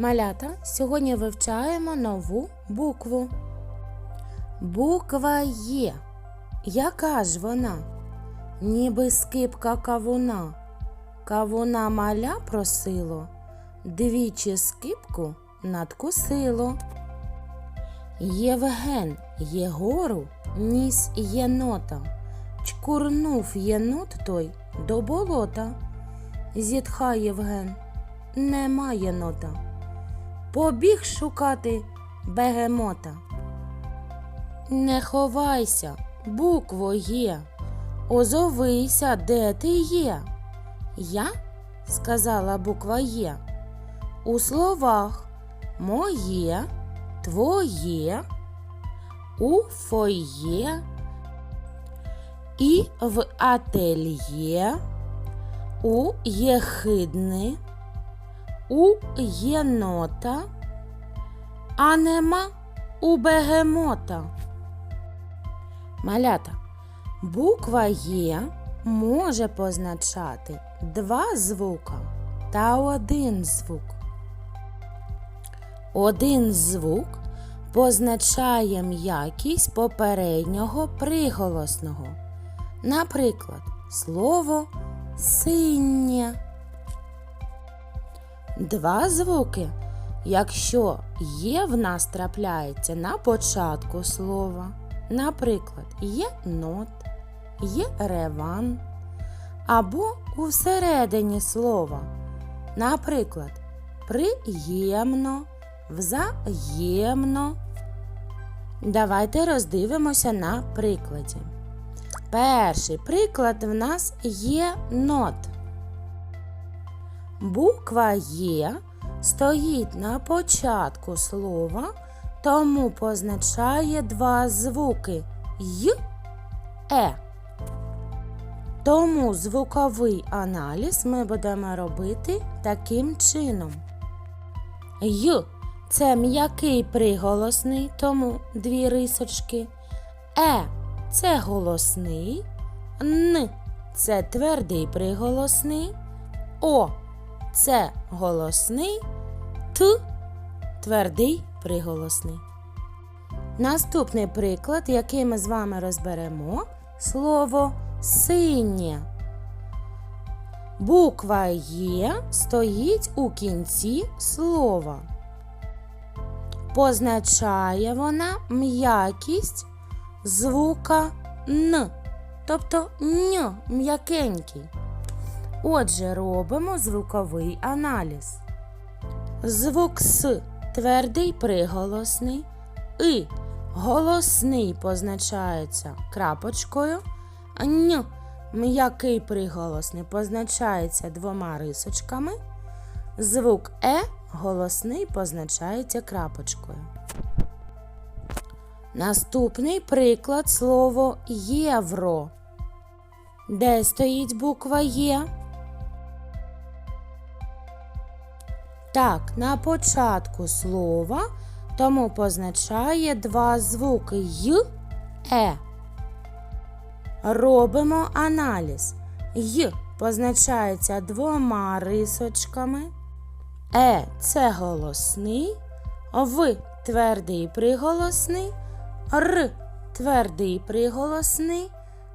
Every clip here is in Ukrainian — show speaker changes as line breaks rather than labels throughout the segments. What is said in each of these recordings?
Малята, сьогодні вивчаємо нову букву. Буква Є. Яка ж вона? Ніби скипка кавуна. Кавуна маля просило, двічі скипку надкусило. Євген Єгору ніс єнота. Чкурнув єнот той до болота. Зітха Євген, нема єнота. Побіг шукати бегемота. Не ховайся, букво є. Озовися, де ти є. Я, сказала буква Є. У словах моє, твоє, у фоє і в ательє, у єхидни, у єнота, а нема у бегемота. Малята. Буква Є може позначати два звука та один звук. Один звук позначає м'якість попереднього приголосного. Наприклад, слово синє. Два звуки, якщо є в нас трапляється на початку слова. Наприклад, є нот, є реван або у всередині слова. Наприклад, приємно, взаємно. Давайте роздивимося на прикладі. Перший приклад в нас є нот. Буква Є стоїть на початку слова, тому позначає два звуки й е. Тому звуковий аналіз ми будемо робити таким чином. Й це м'який приголосний, тому дві рисочки. Е це голосний, Н це твердий приголосний, О це голосний, Т твердий приголосний. Наступний приклад, який ми з вами розберемо, слово синє. Буква Є стоїть у кінці слова. Позначає вона м'якість звука Н, тобто н м'якенький. Отже, робимо звуковий аналіз. Звук С твердий приголосний, И голосний позначається крапочкою, Н м'який приголосний позначається двома рисочками. Звук Е голосний позначається крапочкою. Наступний приклад слово євро. Де стоїть буква Є? Так, на початку слова, тому позначає два звуки й, е. Робимо аналіз. Й позначається двома рисочками. Е це голосний, В твердий приголосний, Р твердий приголосний,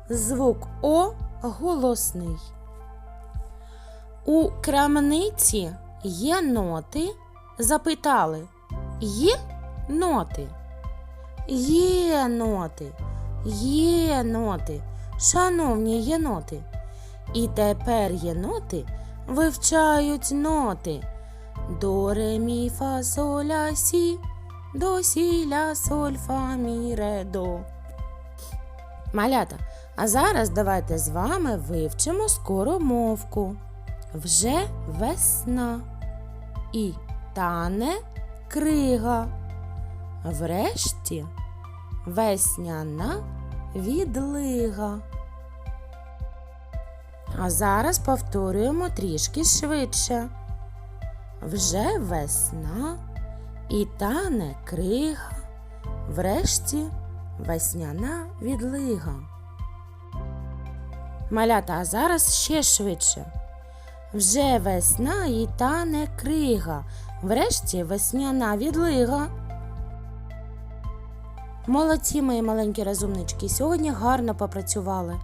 звук О голосний. У крамниці є ноти. Запитали, є ноти? Є ноти, є ноти, шановні єноти. І тепер єноти вивчають ноти. До ре мі фа соль сі, до сі ля соль фа мі ре до. Малята, а зараз давайте з вами вивчимо скоромовку. Вже весна і тане крига. Врешті весняна відлига. А зараз повторюємо трішки швидше. Вже весна і тане крига. Врешті весняна відлига. Малята, а зараз ще швидше. Вже весна і тане крига, врешті весняна відлига. Молодці, мої маленькі розумнички, сьогодні гарно попрацювали.